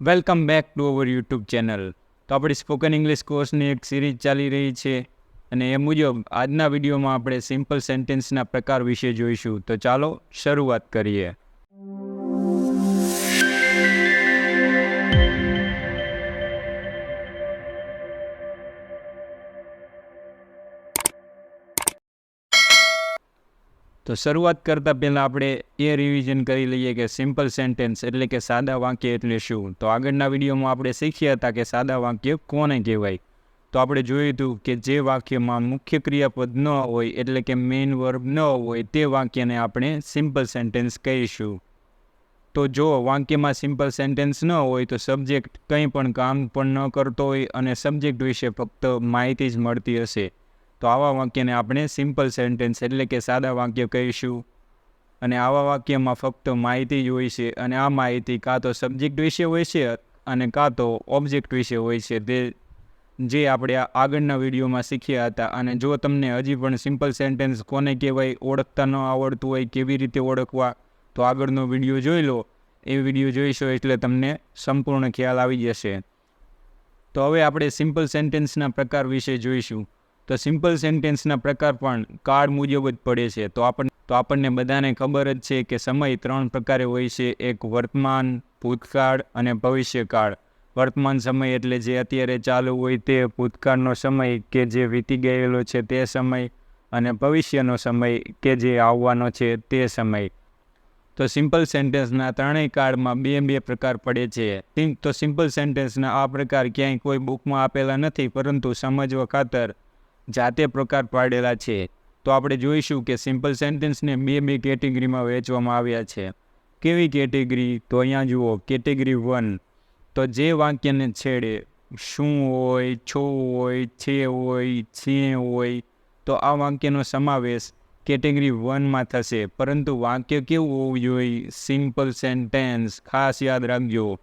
Welcome back to our YouTube channel તો આપણી spoken English કોર્સની એક સિરીઝ ચાલી રહી છે અને એ મુજબ આજના વિડીયોમાં આપણે સિમ્પલ સેન્ટેન્સના પ્રકાર વિશે જોઈશું. તો ચાલો શરૂઆત કરીએ. તો શરૂઆત કરતાં પહેલાં આપણે એ રિવિઝન કરી લઈએ કે સિમ્પલ સેન્ટેન્સ એટલે કે સાદા વાક્ય એટલે શું? તો આગળના વિડીયોમાં આપણે શીખ્યા હતા કે સાદા વાક્ય કોને કહેવાય? તો આપણે જોયું હતું કે જે વાક્યમાં મુખ્ય ક્રિયાપદ ન હોય એટલે કે મેઇન વર્બ ન હોય તે વાક્યને આપણે સિમ્પલ સેન્ટેન્સ કહીશું. તો જો વાક્યમાં સિમ્પલ સેન્ટેન્સ ન હોય તો સબ્જેક્ટ કંઈ પણ કામ પણ ન કરતો હોય અને સબ્જેક્ટ વિશે ફક્ત માહિતી જ મળતી હશે. તો આવા વાક્યને આપણે સિમ્પલ સેન્ટેન્સ એટલે કે સાદા વાક્ય કહીશું. અને આવા વાક્યમાં ફક્ત માહિતી જ હોય છે અને આ માહિતી કાં તો સબ્જેક્ટ વિશે હોય છે અને કાં તો ઓબ્જેક્ટ વિશે હોય છે. તે જે આપણે આગળના વિડીયોમાં શીખ્યા હતા અને જો તમને હજી પણ સિમ્પલ સેન્ટેન્સ કોને કહેવાય, ઓળખતા ન આવડતું હોય, કેવી રીતે ઓળખવા, તો આગળનો વીડિયો જોઈ લો. એ વીડિયો જોઈશો એટલે તમને સંપૂર્ણ ખ્યાલ આવી જશે. તો હવે આપણે સિમ્પલ સેન્ટેન્સના પ્રકાર વિશે જોઈશું. તો સિમ્પલ સેન્ટેન્સના પ્રકાર પણ કાળ મુજબ જ પડે છે. તો આપણને તો આપણને બધાને ખબર જ છે કે સમય ત્રણ પ્રકારે હોય છે. એક વર્તમાન, ભૂતકાળ અને ભવિષ્યકાળ. વર્તમાન સમય એટલે જે અત્યારે ચાલુ હોય તે ભૂતકાળનો સમય કે જે વીતી ગયેલો છે તે સમય અને ભવિષ્યનો સમય કે જે આવવાનો છે તે સમય. તો સિમ્પલ સેન્ટેન્સના ત્રણેય કાળમાં બે બે પ્રકાર પડે છે. તો સિમ્પલ સેન્ટેન્સના આ પ્રકાર ક્યાંય કોઈ બુકમાં આપેલા નથી, પરંતુ સમજવા ખાતર જાતે પ્રકાર પાડેલા છે. તો આપણે જોઈશું કે સિમ્પલ સેન્ટેન્સને બે બે કેટેગરીમાં વહેંચવામાં આવ્યા છે. કેવી કેટેગરી તો અહીંયા જુઓ કેટેગરી વન તો જે વાક્યને છેડે, શું હોય, છો હોય, છે હોય છે હોય, તો આ વાક્યનો સમાવેશ કેટેગરી વનમાં થશે. પરંતુ વાક્ય કેવું હોવું જોઈએ? સિમ્પલ સેન્ટેન્સ ખાસ યાદ રાખજો.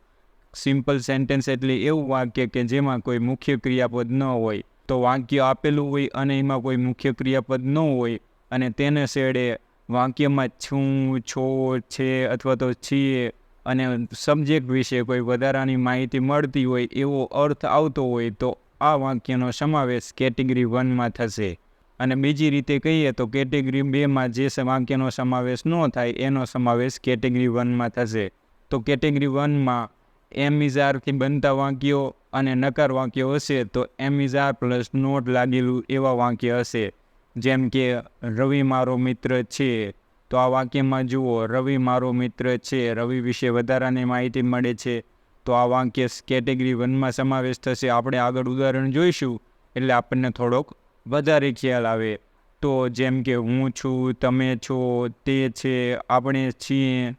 સિમ્પલ સેન્ટેન્સ એટલે એવું વાક્ય કે જેમાં કોઈ મુખ્ય ક્રિયાપદ ન હોય. તો વાક્ય આપેલું હોય અને એમાં કોઈ મુખ્ય ક્રિયાપદ ન હોય અને તેને છેડે વાક્યમાં છું, છો, છે અથવા તો છીએ અને સબ્જેક્ટ વિશે કોઈ વધારાની માહિતી મળતી હોય એવો અર્થ આવતો હોય તો આ વાક્યનો સમાવેશ કેટેગરી વનમાં થશે. અને બીજી રીતે કહીએ તો કેટેગરી બેમાં જે વાક્યનો સમાવેશ ન થાય એનો સમાવેશ કેટેગરી વનમાં થશે. તો કેટેગરી વનમાં એમ ઇઝારથી બનતા વાક્યો અને નકાર વાક્યો હશે, તો એમ ઇઝાર પ્લસ નોટ લાગેલું એવા વાક્ય હશે. જેમ કે, રવિ મારો મિત્ર છે. તો આ વાક્યમાં જુઓ, રવિ મારો મિત્ર છે. રવિ વિશે વધારાની માહિતી મળે છે. તો આ વાક્ય કેટેગરી વનમાં સમાવેશ થશે. આપણે આગળ ઉદાહરણ જોઈશું, એટલે આપણને થોડોક વધારે ખ્યાલ આવે. તો જેમ કે, હું છું, તમે છો, તે છે, આપણે છીએ.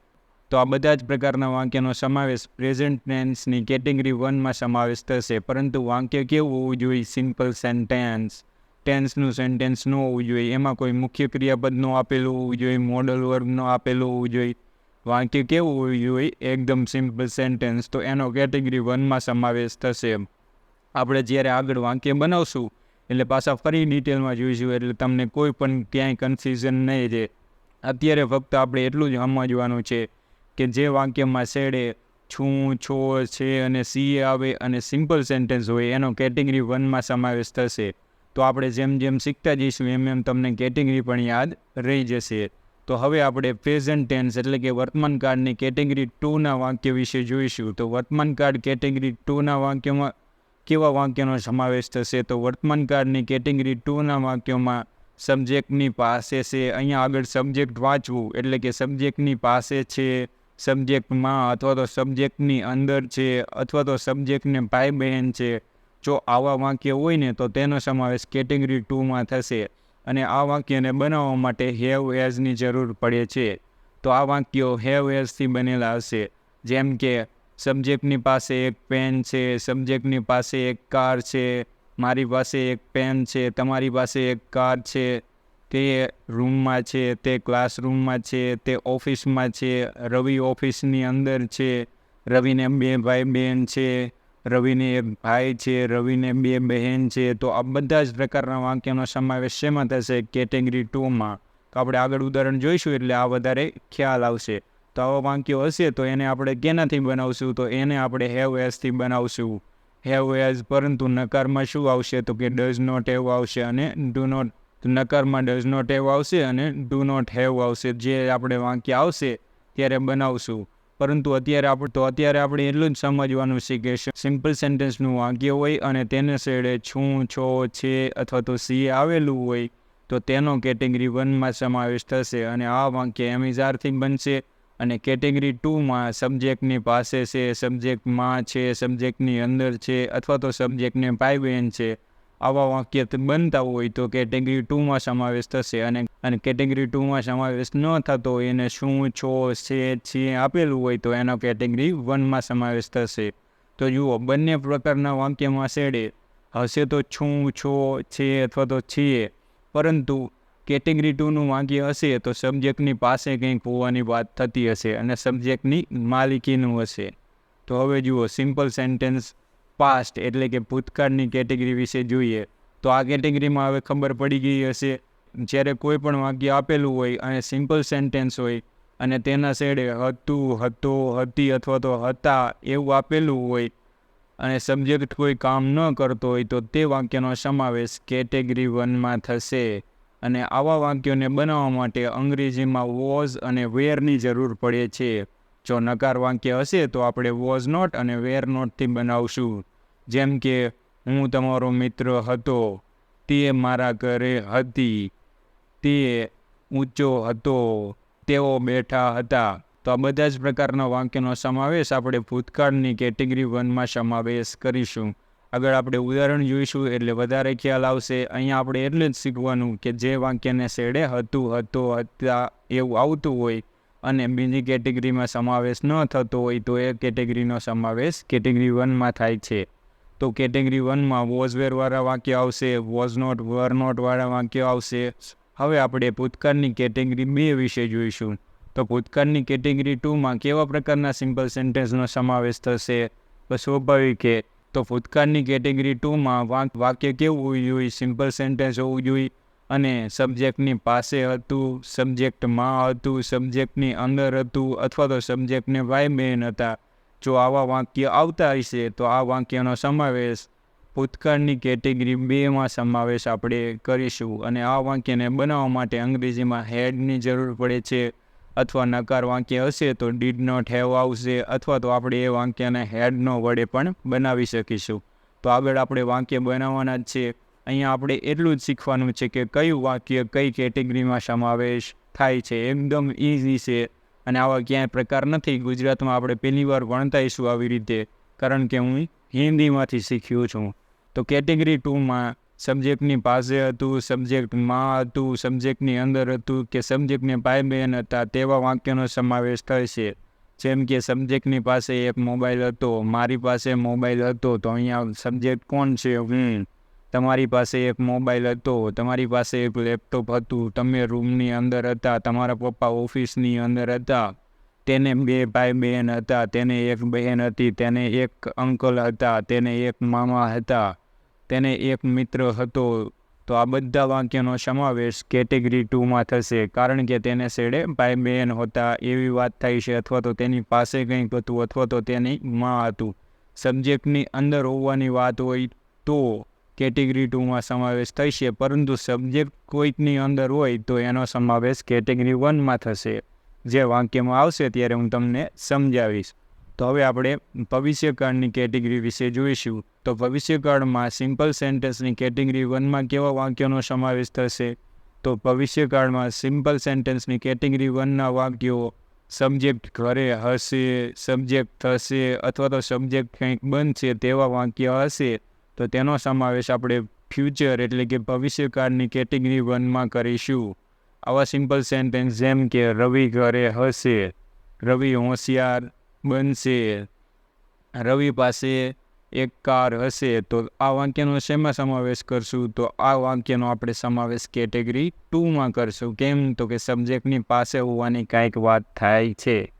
તો આ બધા જ પ્રકારના વાક્યનો સમાવેશ પ્રેઝન્ટ ટેન્સની કેટેગરી વનમાં સમાવેશ થશે. પરંતુ વાક્ય કેવું હોવું જોઈએ? સિમ્પલ સેન્ટેન્સ ટેન્સનું સેન્ટેન્સ ન હોવું જોઈએ. એમાં કોઈ મુખ્ય ક્રિયાપદ ન આપેલું હોવું જોઈએ. મોડલ વર્ગનું આપેલું હોવું જોઈએ. વાક્ય કેવું હોવું જોઈએ? એકદમ સિમ્પલ સેન્ટેન્સ તો એનો કેટેગરી વનમાં સમાવેશ થશે. આપણે જ્યારે આગળ વાક્ય બનાવશું, એટલે પાછા ફરી ડિટેલમાં જોઈશું, એટલે તમને કોઈ પણ ક્યાંય કન્ફ્યુઝન નહીં રહે. અત્યારે ફક્ત આપણે એટલું જ સમજવાનું છે. કે જે વાક્યમાં શેડે છું, છો, છે અને સી આવે અને સિમ્પલ સેન્ટેન્સ હોય એનો કેટેગરી વનમાં સમાવેશ થશે. તો આપણે જેમ જેમ શીખતા જઈશું, એમ એમ તમને કેટેગરી પણ યાદ રહી જશે. તો હવે આપણે પ્રેઝન્ટ ટેન્સ એટલે કે વર્તમાન કાળની કેટેગરી ટુના વાક્ય વિશે જોઈશું. તો વર્તમાન કાળ કેટેગરી ટુના વાક્યમાં કેવા વાક્યનો સમાવેશ થશે? તો વર્તમાન કાળની કેટેગરી ટુના વાક્યોમાં સબ્જેક્ટની પાસે છે. અહીંયા આગળ સબ્જેક્ટ વાંચવું એટલે કે સબ્જેક્ટની પાસે છે. સબ્જેક્ટમાં અથવા તો સબ્જેક્ટની અંદર છે અથવા તો સબ્જેક્ટને ભાઈ બહેન છે, જો આવા વાક્ય હોય ને તો તેનો સમાવેશ કેટેગરી ટુમાં થશે અને આ વાક્યને બનાવવા માટે હેવ એઝની જરૂર પડે છે. તો આ વાક્યો હેવ એઝથી બનેલા હશે. જેમ કે સબ્જેક્ટની પાસે એક પેન છે સબ્જેક્ટની પાસે એક કાર છે, મારી પાસે એક પેન છે, તમારી પાસે એક કાર છે તે રૂમમાં છે, તે ક્લાસરૂમમાં છે, તે ઓફિસમાં છે, રવિ ઓફિસની અંદર છે, રવિને બે ભાઈ બહેન છે, રવિને એક ભાઈ છે, રવિને બે બહેન છે, તો આ બધા જ પ્રકારના વાક્યનો સમાવેશ શેમાં થશે? કેટેગરી ટુમાં. તો આપણે આગળ ઉદાહરણ જોઈશું, એટલે આ વધારે ખ્યાલ આવશે. તો આવા વાક્યો હશે, તો એને આપણે કેનાથી બનાવશું? તો એને આપણે હેવ એઝથી બનાવશું. હેવ એઝ પરંતુ નકારમાં શું આવશે? તો કે ડઝ નોટ હેવ આવશે અને ડુ નોટ નકારમાં ડઝ નોટ હેવ આવશે અને ડુ નોટ હેવ આવશે. જે આપણે વાંક્ય આવશે ત્યારે બનાવશું. પરંતુ અત્યારે આપણે તો અત્યારે આપણે એટલું જ સમજવાનું છે. સિમ્પલ સેન્ટેન્સનું વાક્ય હોય અને તેને છેડે છું, છો, છે અથવા તો સી આવેલું હોય, તો તેનો કેટેગરી વનમાં સમાવેશ થશે અને આ વાક્ય એમિઝારથી બનશે અને કેટેગરી ટુમાં સબ્જેક્ટની પાસે છે સબ્જેક્ટમાં છે સબ્જેક્ટની અંદર છે અથવા તો સબ્જેક્ટને પાઇબેન છે. આવા વાક્ય બનતા હોય તો કેટેગરી ટુમાં સમાવેશ થશે અને અને કેટેગરી ટુમાં સમાવેશ ન થતો હોય એને શું, છો, છે છે આપેલું હોય તો એનો કેટેગરી વનમાં સમાવેશ થશે. તો જુઓ, બંને પ્રકારના વાક્યમાં શેડે હશે તો છું, છો, છે અથવા તો છીએ પરંતુ કેટેગરી ટુનું વાક્ય હશે તો સબ્જેક્ટની પાસે કંઈક હોવાની વાત થતી હશે અને સબ્જેક્ટની માલિકીનું હશે. તો હવે જુઓ સિમ્પલ સેન્ટેન્સ પાસ્ટ એટલે કે ભૂતકાળની કેટેગરી વિશે જોઈએ, તો આ કેટેગરીમાં હવે ખબર પડી ગઈ હશે. જ્યારે કોઈ પણ વાક્ય આપેલું હોય અને સિમ્પલ સેન્ટેન્સ હોય અને તેના શેડે હતું, હતો, હતી અથવા તો હતા એવું આપેલું હોય અને સબ્જેક્ટ કોઈ કામ ન કરતો હોય, તો તે વાક્યનો સમાવેશ કેટેગરી વનમાં થશે. અને આવા વાક્યોને બનાવવા માટે અંગ્રેજીમાં વોઝ અને વેરની જરૂર પડે છે. જો નકાર વાક્ય હશે તો આપણે વોઝ નોટ અને વેર નોટથી બનાવશું. જેમ કે, હું તમારો મિત્ર હતો. તે મારા ઘરે હતી. તે ઊંચો હતો. તેઓ બેઠા હતા. તો આ બધા જ પ્રકારના વાક્યનો સમાવેશ આપણે ભૂતકાળની કેટેગરી વનમાં સમાવેશ કરીશું. આગળ આપણે ઉદાહરણ જોઈશું, એટલે વધારે ખ્યાલ આવશે. અહીંયા આપણે એટલે જ શીખવાનું કે જે વાક્યને શેડે હતું, હતો, હતા, એવું આવતું હોય અને બીજી કેટેગરીમાં સમાવેશ ન થતો હોય તો એ કેટેગરીનો સમાવેશ કેટેગરી વનમાં થાય છે. તો કેટેગરી વનમાં વોઝ વેરવાળા વાક્ય આવશે વોઝ નોટ વર નોટવાળા વાક્ય આવશે. હવે આપણે ભૂતકાળની કેટેગરી બે વિશે જોઈશું. તો ભૂતકાળની કેટેગરી ટુમાં કેવા પ્રકારના સિમ્પલ સેન્ટેન્સનો સમાવેશ થશે? તો સ્વાભાવિક તો ભૂતકાળની કેટેગરી ટુમાં વાક્ય કેવું હોવું જોઈએ? સિમ્પલ સેન્ટેન્સ હોવું જોઈએ? અને સબ્જેક્ટની પાસે હતું સબ્જેક્ટમાં હતું સબ્જેક્ટની અંદર હતું, અથવા તો સબ્જેક્ટને ભાઈ બહેન હતા. જો આવા વાક્ય આવતા હશે, તો આ વાક્યનો સમાવેશ ભૂતકાળની કેટેગરી બેમાં સમાવેશ આપણે કરીશું. અને આ વાક્યને બનાવવા માટે અંગ્રેજીમાં હેડની જરૂર પડે છે અથવા નકાર વાક્ય હશે, તો ડીડ નોટ હેવ આવશે અથવા તો આપણે એ વાક્યને હેડનો વડે પણ બનાવી શકીશું. તો આગળ આપણે વાક્ય બનાવવાના જ છે. અહીંયા આપણે એટલું જ શીખવાનું છે કે કયું વાક્ય કઈ કેટેગરીમાં સમાવેશ થાય છે. એકદમ ઇઝી છે. અને આવા ક્યાંય પ્રકાર નથી. ગુજરાતમાં આપણે પહેલી વાર ભણતાઈશું આવી રીતે. કારણ કે હું હિન્દીમાંથી શીખ્યો છું. તો કેટેગરી ટુમાં સબ્જેક્ટની પાસે હતું સબ્જેક્ટમાં હતું સબ્જેક્ટની અંદર હતું કે સબ્જેક્ટને ભાઈ બહેન હતા તેવા વાક્યનો સમાવેશ થશે જેમ કે સબ્જેક્ટની પાસે એક મોબાઈલ હતો, મારી પાસે મોબાઈલ હતો, તો અહીંયા સબ્જેક્ટ કોણ છે? હું. તમારી પાસે એક મોબાઈલ હતો, તમારી પાસે એક લેપટોપ હતું, તમે રૂમની અંદર હતા, તમારા પપ્પા ઓફિસની અંદર હતા, તેને બે ભાઈ બહેન હતા, તેને એક બહેન હતી, તેને એક અંકલ હતા, તેને એક મામા હતા, તેને એક મિત્ર હતો. તો આ બધા વાક્યનો સમાવેશ કેટેગરી ટુમાં થશે, કારણ કે તેને છેડે ભાઈ બહેન હતા, એવી વાત થાય છે, અથવા તો તેની પાસે કંઈક હતું, અથવા તો તેની માં હતું. સબ્જેક્ટની અંદર હોવાની વાત હોય તો કેટેગરી ટુમાં સમાવેશ થશે, પરંતુ સબ્જેક્ટ કોઈકની અંદર હોય તો એનો સમાવેશ કેટેગરી વનમાં થશે. જે વાક્યમાં આવશે ત્યારે હું તમને સમજાવીશ. તો હવે આપણે ભવિષ્યકાળની કેટેગરી વિશે જોઈશું. તો ભવિષ્યકાળમાં સિમ્પલ સેન્ટેન્સની કેટેગરી વનમાં કેવા વાક્યોનો સમાવેશ થશે? તો ભવિષ્યકાળમાં સિમ્પલ સેન્ટેન્સની કેટેગરી વનના વાક્યો, સબ્જેક્ટ ઘરે હશે, સબ્જેક્ટ થશે અથવા તો સબ્જેક્ટ કંઈક બનશે તેવા વાક્ય હશે. તો તેનો સમાવેશ આપણે ફ્યુચર એટલે કે ભવિષ્યકાળની કેટેગરી વનમાં કરીશું. આવા સિમ્પલ સેન્ટેન્સ જેમ કે રવિ ઘરે હશે, રવિ હોશિયાર બનશે, રવિ પાસે એક કાર હશે, તો આ વાક્યનો શેમાં સમાવેશ કરશું? તો આ વાક્યનો આપણે સમાવેશ કેટેગરી ટુમાં કરશું. કેમ? તો કે સબ્જેક્ટની પાસે હોવાની કાંઈક વાત થાય છે.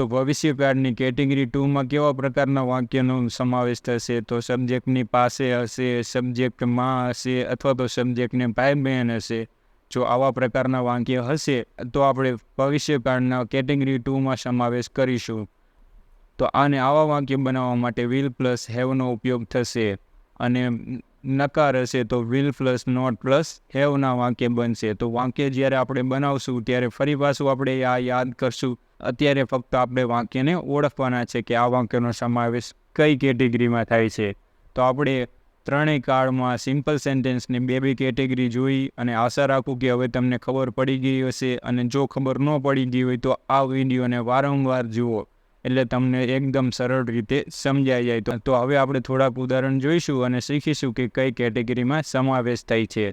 તો ભવિષ્યકાળની કેટેગરી ટુમાં કેવા પ્રકારના વાક્યનો સમાવેશ થશે? તો સબ્જેક્ટની પાસે હશે સબ્જેક્ટમાં હશે અથવા તો સબ્જેક્ટને ભાઈ બહેન હશે? જો આવા પ્રકારના વાક્ય હશે, તો આપણે ભવિષ્યકાળના કેટેગરી ટુમાં સમાવેશ કરીશું. તો આને આવા વાક્ય બનાવવા માટે વિલ પ્લસ હેવનો ઉપયોગ થશે. અને નકાર હશે તો વિલ પ્લસ નોટ પ્લસ હેવના વાક્ય બનશે. તો વાક્ય જ્યારે આપણે બનાવશું, ત્યારે ફરી પાછું આપણે આ યાદ કરશું. અત્યારે ફક્ત આપણે વાક્યને ઓળખવાના છે કે આ વાક્યનો સમાવેશ કઈ કેટેગરીમાં થાય છે. તો આપણે ત્રણેય કાળમાં સિમ્પલ સેન્ટેન્સની બે બે કેટેગરી જોઈ અને આશા રાખું કે હવે તમને ખબર પડી ગઈ હશે અને જો ખબર ન પડી ગઈ હોય તો આ વિડીયોને વારંવાર જુઓ. એટલે તમને એકદમ સરળ રીતે સમજાઈ જાય. તો હવે આપણે થોડાક ઉદાહરણ જોઈશું અને શીખીશું કે કઈ કેટેગરીમાં સમાવેશ થાય છે.